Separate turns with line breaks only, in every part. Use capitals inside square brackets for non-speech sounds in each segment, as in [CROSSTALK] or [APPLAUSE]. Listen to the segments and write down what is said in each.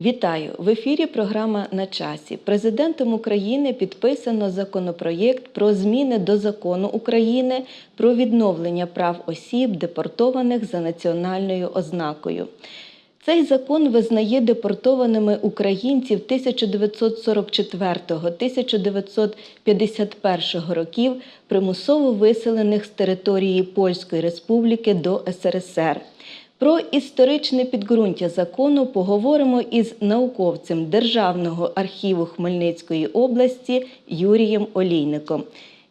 Вітаю! В ефірі програма на часі. Президентом України підписано законопроєкт про зміни до закону України про відновлення прав осіб, депортованих за національною ознакою. Цей закон визнає депортованими українців 1944-1951 років, примусово виселених з території Польської Республіки до СРСР. Про історичне підґрунтя закону поговоримо із науковцем Державного архіву Хмельницької області Юрієм Олійником.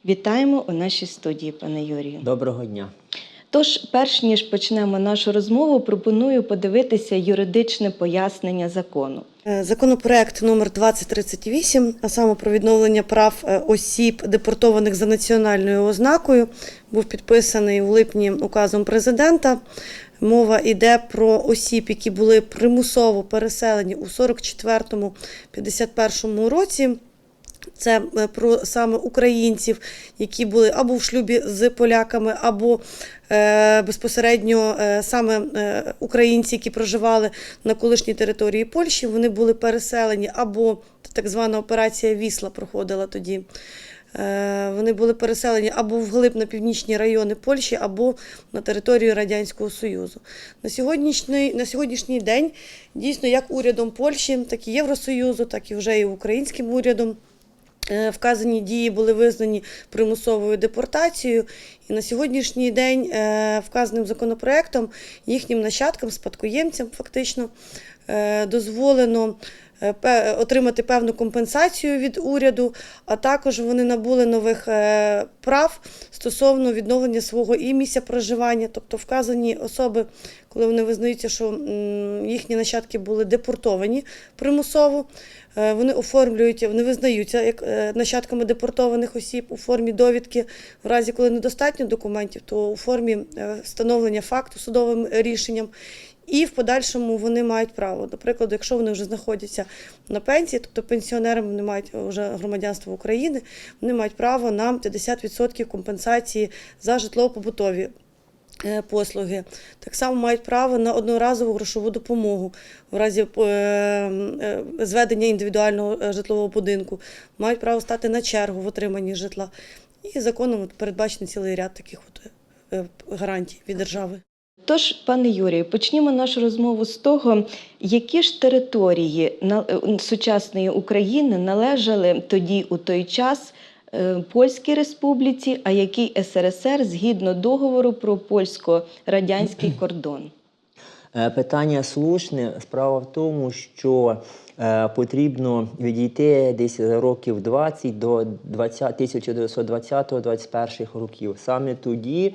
Вітаємо у нашій студії, пане Юрію.
Доброго дня.
Тож, перш ніж почнемо нашу розмову, пропоную подивитися юридичне пояснення закону.
Е, Законопроект номер 2038, а саме про відновлення прав е, осіб, депортованих за національною ознакою, був підписаний у липні указом президента. Мова йде про осіб, які були примусово переселені у 44-51 році. Це е, про саме українців, які були або в шлюбі з поляками, або е, безпосередньо е, саме е, українці, які проживали на колишній території Польщі, вони були переселені, або так звана операція Вісла проходила тоді. Е, Вони були переселені або вглиб на північні райони Польщі, або на територію Радянського Союзу. На сьогоднішній, на сьогоднішній день дійсно як урядом Польщі, так і Євросоюзу, так і вже і українським урядом. Е, Вказані дії були визнані примусовою депортацією, і на сьогоднішній день е, вказаним законопроектом їхнім нащадкам, спадкоємцям, фактично дозволено отримати певну компенсацію від уряду, а також вони набули нових е, прав стосовно відновлення свого і місця проживання, тобто вказані особи, коли вони визнаються, що їхні нащадки були депортовані примусово. Е, Вони оформлюють, вони визнаються як е, нащадками депортованих осіб у формі довідки. В разі, коли недостатньо документів, то у формі е, встановлення факту судовим рішенням. І в подальшому вони мають право. Наприклад, якщо вони вже знаходяться на пенсії, тобто пенсіонерами вони мають вже громадянство України, вони мають право на 50% компенсації за житлово-побутові е, послуги. Так само мають право на одноразову грошову допомогу в разі е, е, зведення індивідуального е, житлового будинку, мають право стати на чергу в отриманні житла. І законом передбачений цілий ряд таких от е, гарантій від держави.
Тож, пане Юрію, почнімо нашу розмову з того, які ж території е, сучасної України належали тоді у той час е, Польській Республіці, а який СРСР згідно договору про польсько-радянський [CLEARS THROAT] кордон.
Е, Питання слушне. Справа в тому, що потрібно відійти десь за років 20 до 20, 1920-21 років. Саме тоді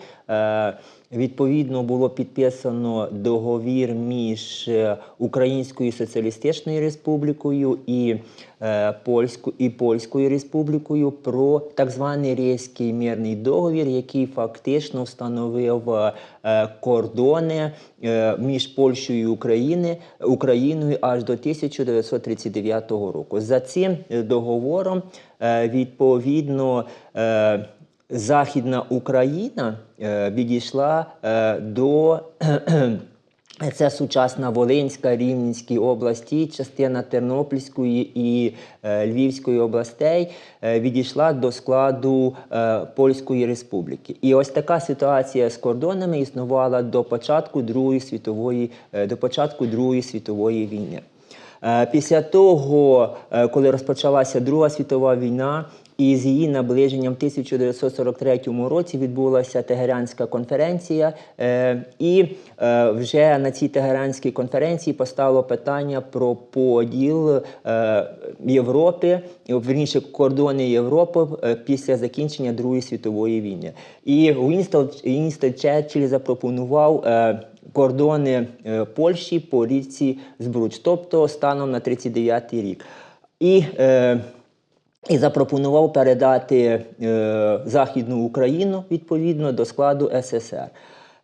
відповідно було підписано договір між е, Українською Соціалістичною Республікою і, е, Польську, і Польською Республікою про так званий Рейський мирний договір, який фактично встановив е, кордони е, між Польщею і Україною, Україною аж до 1939 року. За цим е, договором е, відповідно. е, Західна Україна е, відійшла е, до це сучасна Волинська, Рівненські області, частина Тернопільської і е, Львівської областей е, відійшла до складу е, Польської Республіки. І ось така ситуація з кордонами існувала до початку Другої світової, е, до початку Другої світової війни. Е, Після того, е, коли розпочалася Друга світова війна, і з її наближенням в 1943 році відбулася Тегеранська конференція, е, і е, вже на цій Тегеранській конференції постало питання про поділ е, Європи, верніше кордони Європи після закінчення Другої світової війни. І Вінстон Черчилль запропонував. кордони Польщі по річці Збруч, тобто станом на 39 рік. І, е, і запропонував передати е, Західну Україну відповідно до складу СССР.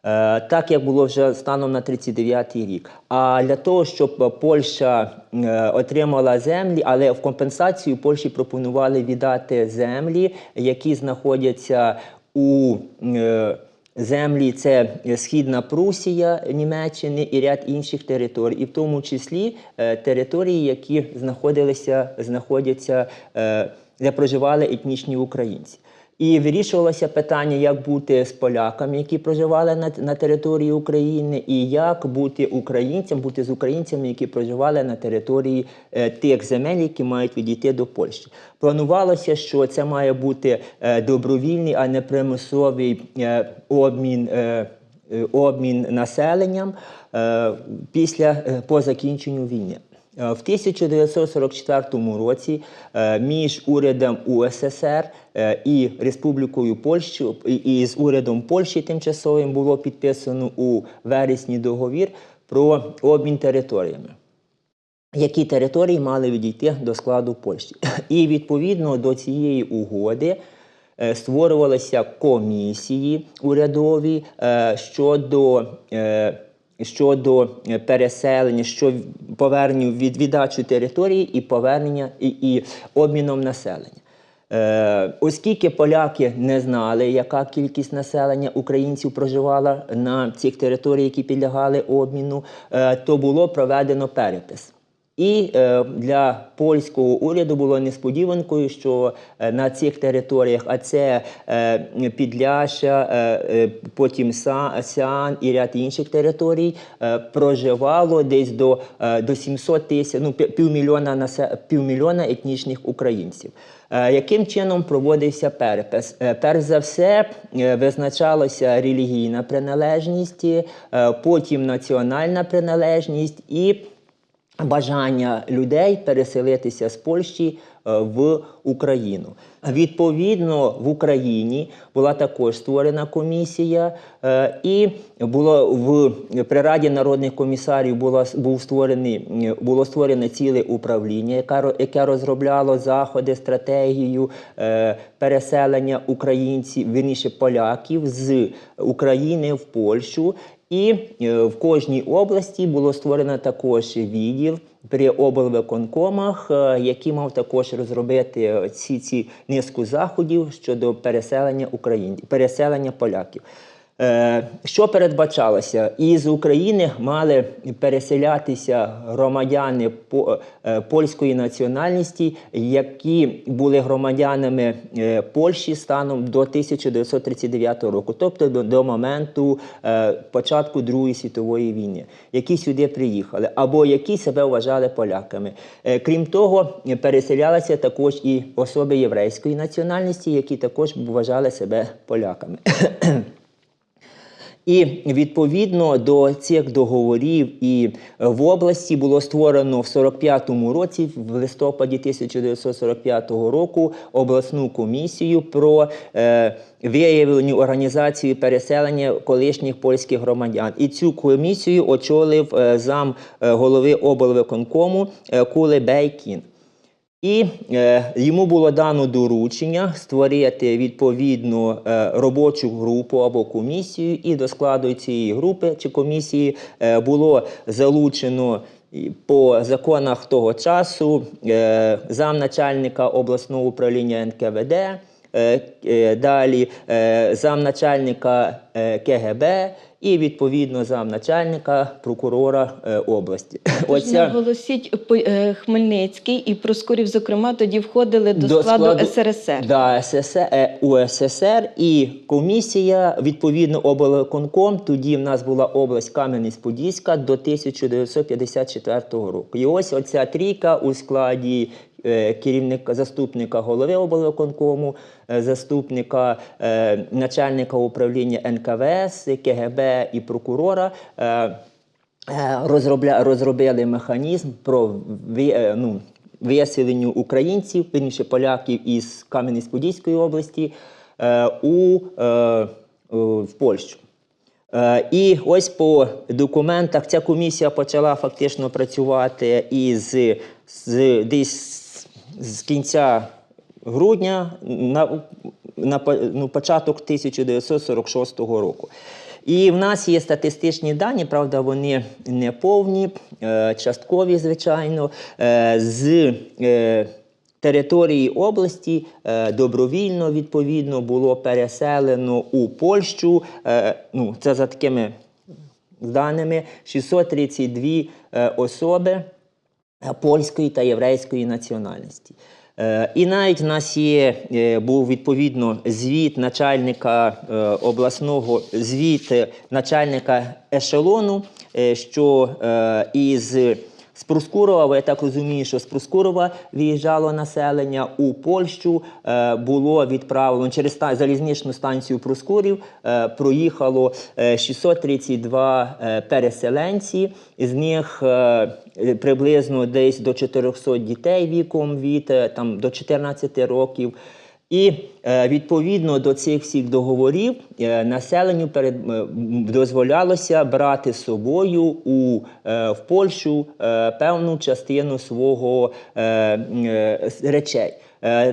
Е, так як було вже станом на 39 рік. А для того, щоб Польща е, отримала землі, але в компенсацію Польщі пропонували віддати землі, які знаходяться у е, землі це Східна Прусія Німеччини і ряд інших територій, і в тому числі е, території, які знаходилися, знаходяться, е, де проживали етнічні українці. І вирішувалося питання, як бути з поляками, які проживали на, на території України, і як бути українцям, бути з українцями, які проживали на території е, тих земель, які мають відійти до Польщі. Планувалося, що це має бути е, добровільний, а не примусовий е, обмін. Е, е, Обмін населенням е, після е, по закінченню війни. Е, В 1944 році е, між урядом УССР е, і Республікою Польщу і- з урядом Польщі тимчасовим було підписано у вересні договір про обмін територіями. Які території мали відійти до складу Польщі. [CLEARS THROAT] І відповідно до цієї угоди створювалися комісії урядові щодо, щодо е, переселення, що повернення від віддачу території і повернення і, і обміном населення. Е, оскільки поляки не знали, яка кількість населення українців проживала на цих територіях, які підлягали обміну, е, то було проведено перепис. І е, для польського уряду було несподіванкою, що е, на цих територіях, а це е, Підляща, е, потім Сян і ряд інших територій, проживало десь до, до 700 тисяч, ну півмільйона, півмільйона етнічних українців. Яким чином проводився перепис? Перш за все визначалася релігійна приналежність, потім національна приналежність і бажання людей переселитися з Польщі е, в Україну. Відповідно, в Україні була також створена комісія, е, і було в при Раді народних комісарів було, був створений, було створене ціле управління, яке, яке розробляло заходи, стратегію е, переселення українців, вірніше поляків з України в Польщу. І е, в кожній області було створено також відділ при облвиконкомах, е, який мав також розробити ці, ці низку заходів щодо переселення українців, переселення поляків. Е, Що передбачалося? Із України мали переселятися громадяни е, польської національності, які були громадянами е, Польщі станом до 1939 року, тобто до, моменту початку Другої світової війни, які сюди приїхали, або які себе вважали поляками. Крім того, переселялися також і особи єврейської національності, які також вважали себе поляками. І відповідно до цих договорів і е, в області було створено в 45-му році, в листопаді 1945 року, обласну комісію про е, виявлення організації переселення колишніх польських громадян. І цю комісію очолив е, зам е, голови облвиконкому е, Кулебей Кін. І е, йому було дано доручення створити відповідну е, робочу групу або комісію, і до складу цієї групи чи комісії е, було залучено по законах того часу е, замначальника обласного управління НКВД, далі е, замначальника е, КГБ і відповідно замначальника прокурора е, області.
Тож [LAUGHS] наголосіть, е, Хмельницький і Проскурів, зокрема, тоді входили до, складу, СРСР.
Да, СССР, е, УССР і комісія, відповідно, облвиконком, тоді в нас була область Кам'янець-Подільська до 1954 року. І ось оця трійка у складі е, керівника, заступника голови облвиконкому, е, заступника е, начальника управління НКВС, КГБ і прокурора. е, е, розробля, розробили механізм про е, ну, виселенню українців, вірніше поляків із Кам'янець-Подільської області е, у, е, е, в Польщу. Е, І ось по документах ця комісія почала фактично працювати із з, десь з кінця грудня на, на ну, початок 1946 року. І в нас є статистичні дані, правда, вони не повні, е, часткові, звичайно, е, з е, території області добровільно відповідно було переселено у Польщу. Ну, це за такими даними 632 е, особи польської та єврейської національності. Е, І навіть в нас є, е, був відповідно звіт начальника е, обласного звіт е, начальника ешелону, е, що е, із з Проскурова, бо я так розумію, що з Проскурова виїжджало населення у Польщу, е, було відправлено через залізничну станцію Проскурів, е, проїхало е, 632 е, переселенці, з них приблизно десь до 400 дітей віком від там, до 14 років. І е, відповідно до цих всіх договорів е, населенню перед, дозволялося брати з собою у, е, в Польщу певну частину свого речей.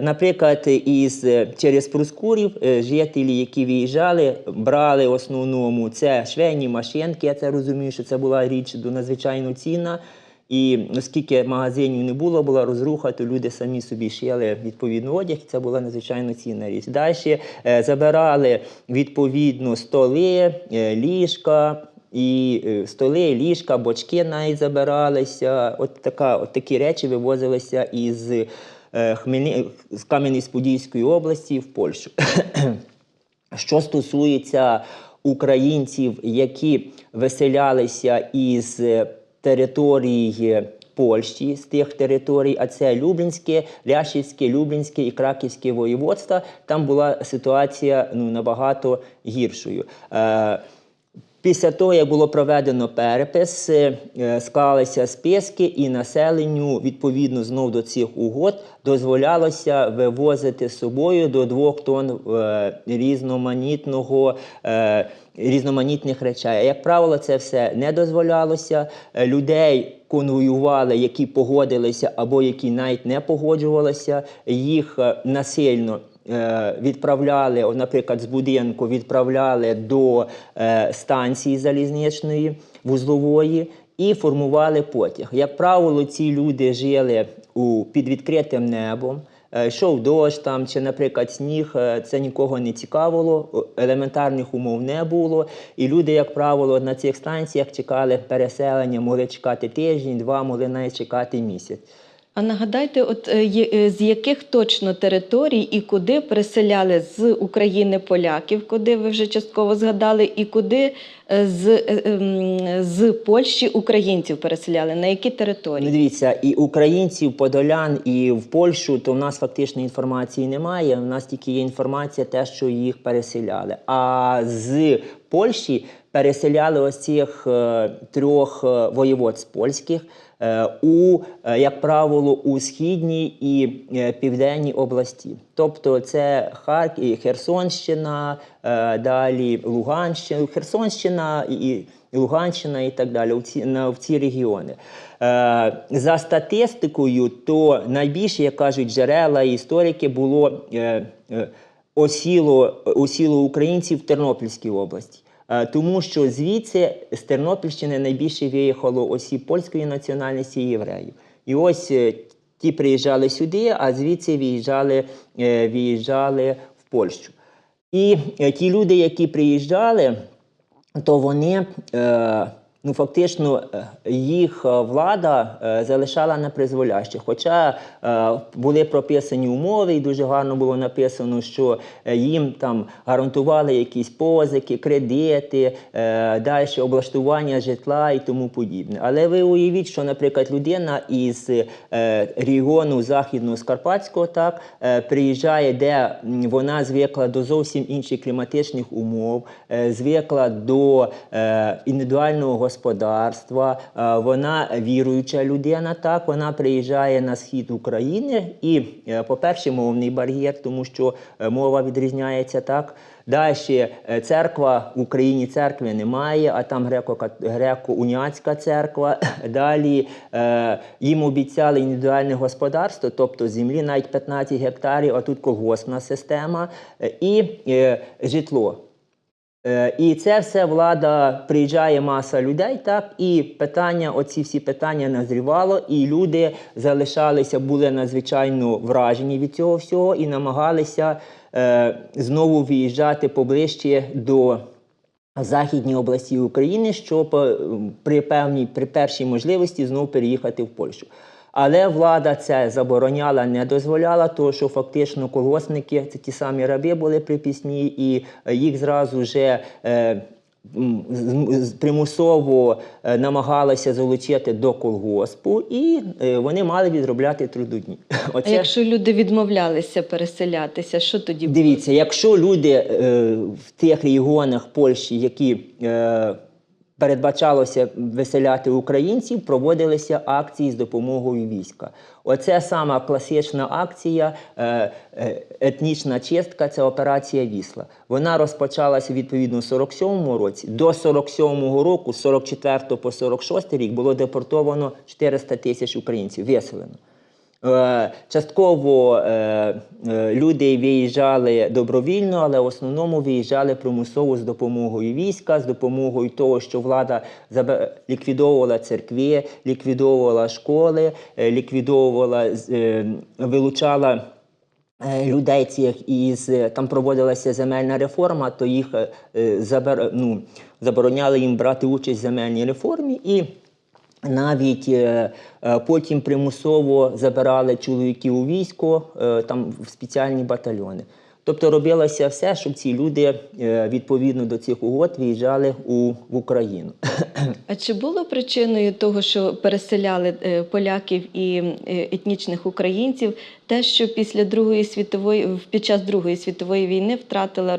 Наприклад, із, через Проскурів е, жителі, які виїжджали, брали в основному це швейні машинки. Я це розумію, що це була річ до надзвичайно цінна. І оскільки магазинів не було, була розруха, то люди самі собі шили відповідно одяг, і це була надзвичайно цінна річ. Далі е, забирали відповідно столи, е, ліжка. І е, столи, ліжка, бочки навіть забиралися. От, така, от такі речі вивозилися із Хмельни... з Кам'янець-Подільської області в Польщу. [CLEARS THROAT] Що стосується українців, які виселялися із території Польщі, з тих територій, а це Люблінське, Ляшівське, Люблінське і Краківське воєводства, там була ситуація ну, набагато гіршою. Е, Після того, як було проведено перепис, е, склалися списки, і населенню відповідно знов до цих угод дозволялося вивозити з собою до двох тонн е, різноманітного. Різноманітних речей. Як правило, це все не дозволялося. Е, Людей конвоювали, які погодилися або які навіть не погоджувалися. Їх е, насильно е, відправляли, наприклад, з будинку відправляли до станції залізничної вузлової і формували потяг. Як правило, ці люди жили у, під відкритим небом. Е, Йшов дощ там, чи, наприклад, сніг, е, це нікого не цікавило, елементарних умов не було. І люди, як правило, на цих станціях чекали переселення, могли чекати тиждень, два, могли навіть чекати місяць.
А нагадайте, от е, е, з яких точно територій і куди переселяли з України поляків, куди ви вже частково згадали, і куди е, з, ем, з Польщі українців переселяли? На які
Ну,
території?
дивіться, і українців, подолян, і в Польщу, то в нас фактично інформації немає. У нас тільки є інформація, те, що їх переселяли. А з Польщі переселяли ось цих трьох воєводств польських. Е, У, е, як правило, у східній і е, південній області. Тобто це Харків, Херсонщина, далі Луганщина, Херсонщина і, Луганщина і так далі, в ці, на, в ці регіони. Е, за статистикою, то найбільше, як кажуть джерела і історики, було е, осіло, осіло українців в Тернопільській області. Е, Тому що звідси з Тернопільщини найбільше виїхало осіб польської національності і євреїв. І ось е, ті приїжджали сюди, а звідси виїжджали, е, виїжджали в Польщу. І ті люди, які приїжджали, то вони ну, фактично е, їх е, влада е, залишала на призволяще. Хоча були прописані умови, і дуже гарно було написано, що їм там гарантували якісь позики, кредити, далі облаштування житла і тому подібне. Але ви уявіть, що, наприклад, людина із регіону західного Скарпатського так приїжджає, де вона звикла до зовсім інших кліматичних умов, звикла до індивідуального господарства. Е, Вона віруюча людина. Так вона приїжджає на схід України і, е, по-перше, мовний бар'єр, тому що е, мова відрізняється так. Далі церква в Україні церкви немає, а там греко- греко-уніатська церква. [COUGHS] Далі їм обіцяли індивідуальне господарство, тобто землі навіть 15 гектарів, а тут колгоспна система і житло. Е, І це все влада приїжджає маса людей, так і питання, оці всі питання назрівало, і люди залишалися, були надзвичайно вражені від цього всього і намагалися е, знову виїжджати поближче до західній області України, щоб е, при певній при першій можливості знову переїхати в Польщу. Але влада це забороняла, не дозволяла, тому що фактично колгоспники це ті самі раби були припісні, і е, їх зразу вже е, примусово е, намагалися залучити до колгоспу, і е, вони мали відробляти трудодні. [LAUGHS]
А
Оце
якщо люди відмовлялися переселятися, що тоді було?
Дивіться, якщо люди е, в тих регіонах Польщі, які е, передбачалося виселяти українців, проводилися акції з допомогою війська. Оце сама класична акція, е, е, етнічна чистка, це операція Вісла. Вона розпочалася відповідно у 47-му році. До 47-го року, з 44 по 46 рік, було депортовано 400 тисяч українців, виселено. Е, Частково е, е, люди виїжджали добровільно, але в основному виїжджали примусово з допомогою війська, з допомогою того, що влада ліквідовувала церкви, ліквідовувала школи, ліквідовувала, вилучала. Людей цих із там проводилася земельна реформа, то їх ну, забороняли їм брати участь в земельній реформі і навіть е, е, потім примусово забирали чоловіків у військо, е, там в спеціальні батальйони. Тобто робилося все, щоб ці люди е, відповідно до цих угод виїжджали у, в Україну.
А чи було причиною того, що переселяли е, поляків і е, етнічних українців, те, що після Другої світової під час Другої світової війни втратила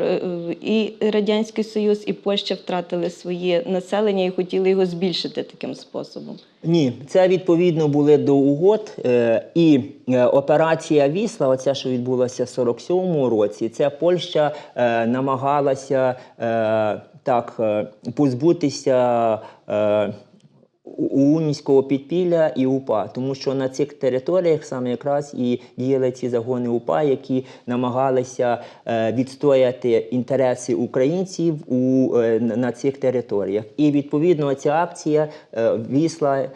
і Радянський Союз, і Польща втратили своє населення і хотіли його збільшити таким способом?
Ні, це відповідно були до угод. Е, і е, операція Вісла, оця, що відбулася в 47-му році, це Польща е, намагалася так позбутися. Е, підпілля і УПА, тому що на цих територіях саме якраз і діяли ці загони УПА, які намагалися е, відстояти інтереси українців у, е, на- цих територіях. І відповідно ця акція е, вісла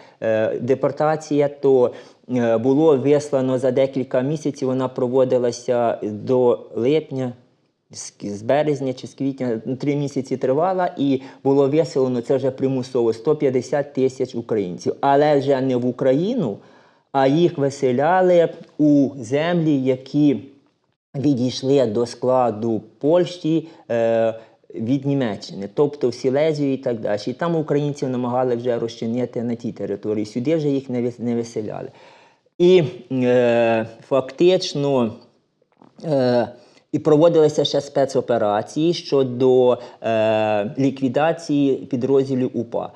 депортація, то було вислано за декілька місяців. Вона проводилася до липня з, березня чи з квітня ну, три місяці тривала, і було виселено це вже примусово 150 тисяч українців. Але вже не в Україну, а їх виселяли у землі, які відійшли до складу Польщі. Е, від Німеччини, тобто в Сілезію і так далі. І там українців намагали вже розчинити на тій території. Сюди вже їх не виселяли. І е, фактично е, і проводилися ще спецоперації щодо е, ліквідації підрозділів УПА.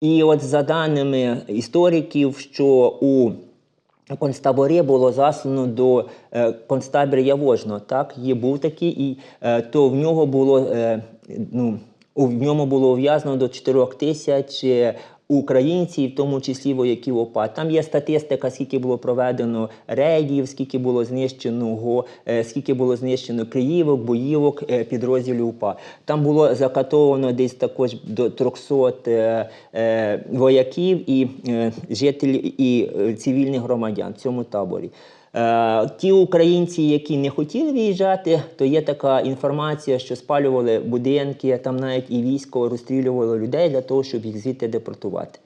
І от за даними істориків, що у концтаборі було заслано до е, концтабір Явожного, так, є був такий, і е, то в нього було е, ну, в ньому було ув'язнено до 4 тисяч українців, в тому числі вояків ОПА. Там є статистика, скільки було проведено рейдів, скільки було знищено, е, скільки було знищено криївок, боївок е, підрозділів УПА. Там було закатовано десь також до 300 е, вояків і жителів і цивільних громадян в цьому таборі. Е, Ті українці, які не хотіли виїжджати, то є така інформація, що спалювали будинки, там навіть і військо розстрілювало людей для того, щоб їх звідти депортувати.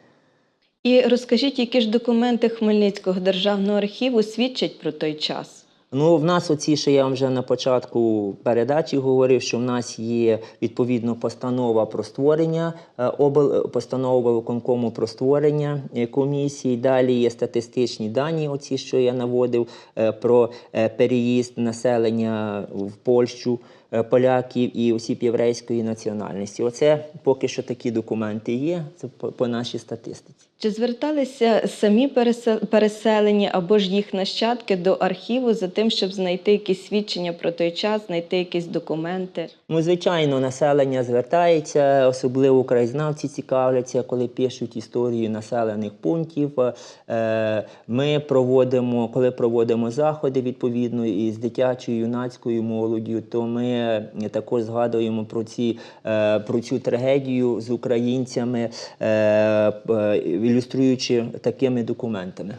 І розкажіть, які ж документи Хмельницького державного архіву свідчать про той час?
Ну, в нас оці, що я вам вже на початку передачі говорив, що в нас є відповідно постанова про створення е, обл... постанова виконкому про створення е, комісії. Далі є статистичні дані, оці, що я наводив е, про переїзд населення в Польщу. Поляків і осіб єврейської національності. Оце поки що такі документи є. Це по нашій статистиці.
Чи зверталися самі пересе- переселені або ж їх нащадки до архіву за тим, щоб знайти якісь свідчення про той час, знайти якісь документи?
Ну, звичайно, населення звертається, особливо краєзнавці цікавляться, коли пишуть історії населених пунктів. Е, Ми проводимо, коли проводимо заходи відповідно із дитячою юнацькою молоддю, то ми також згадуємо про ці е, про цю трагедію з українцями, е, ілюструючи такими документами.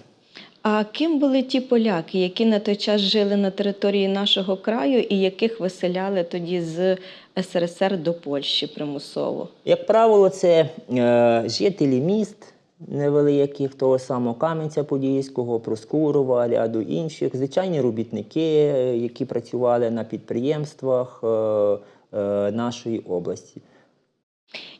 А ким були ті поляки, які на той час жили на території нашого краю і яких виселяли тоді з СРСР до Польщі примусово?
Як правило, це е, жителі міст невеликих, того самого Кам'янця-Подільського, Проскурова, ряду інших, звичайні робітники, е, які працювали на підприємствах е, е, нашої області.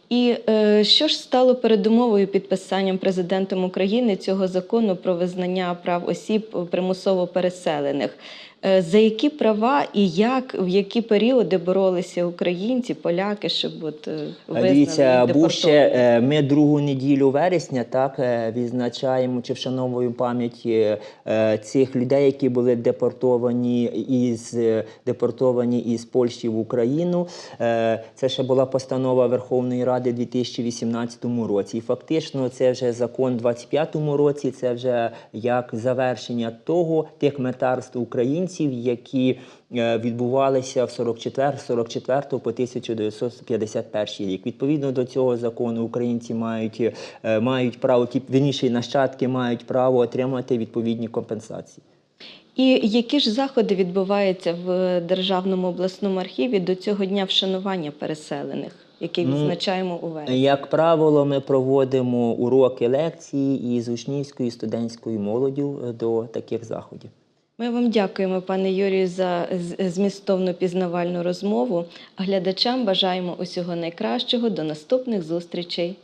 І е, що ж стало передумовою підписанням президентом України цього закону про визнання прав осіб примусово переселених? Е, за які права і як в які періоди боролися українці, поляки, щоб от е,
Дивіться, був ще е, ми другу неділю вересня, так відзначаємо чи вшановуємо пам'ять цих людей, які були депортовані із депортовані із Польщі в Україну. Це ще була постанова Верховної Ради у 2018 році. І фактично, це вже закон у 25-му році. Це вже як завершення того тих метарств українців, які е, відбувалися в 44, 44 по 1951 рік. Відповідно до цього закону українці мають, е, мають право, ті вірніше, нащадки мають право отримати відповідні компенсації.
І які ж заходи відбуваються в Державному обласному архіві до цього дня вшанування переселених, який
Ну,
відзначаємо у вересні?
Як правило, ми проводимо уроки лекції із учнівською і студентською молоддю е, до таких заходів.
Ми вам дякуємо, пане Юрію, за змістовну пізнавальну розмову. Глядачам бажаємо усього найкращого. До наступних зустрічей.